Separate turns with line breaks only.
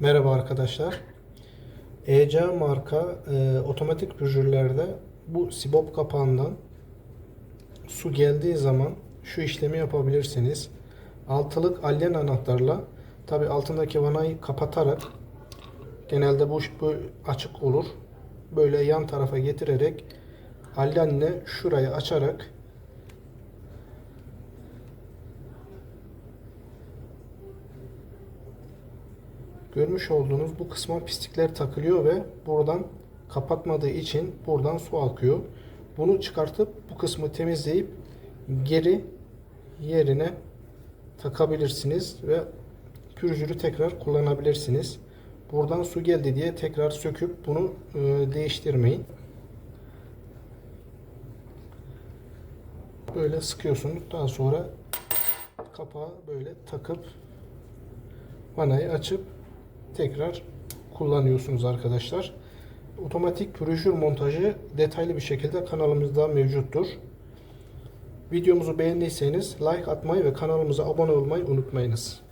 Merhaba arkadaşlar. EC marka e, otomatik pürjürlerde bu sibop kapağından su geldiği zaman şu işlemi yapabilirsiniz. Altılık allen anahtarla tabi altındaki vanayı kapatarak genelde bu, bu açık olur. Böyle yan tarafa getirerek allenle şurayı açarak Görmüş olduğunuz bu kısma pislikler takılıyor ve buradan kapatmadığı için buradan su akıyor. Bunu çıkartıp bu kısmı temizleyip geri yerine takabilirsiniz ve pürjürü tekrar kullanabilirsiniz. Buradan su geldi diye tekrar söküp bunu e, değiştirmeyin. Böyle sıkıyorsunuz. Daha sonra kapağı böyle takıp vanayı açıp tekrar kullanıyorsunuz arkadaşlar. Otomatik pürüjür montajı detaylı bir şekilde kanalımızda mevcuttur. Videomuzu beğendiyseniz like atmayı ve kanalımıza abone olmayı unutmayınız.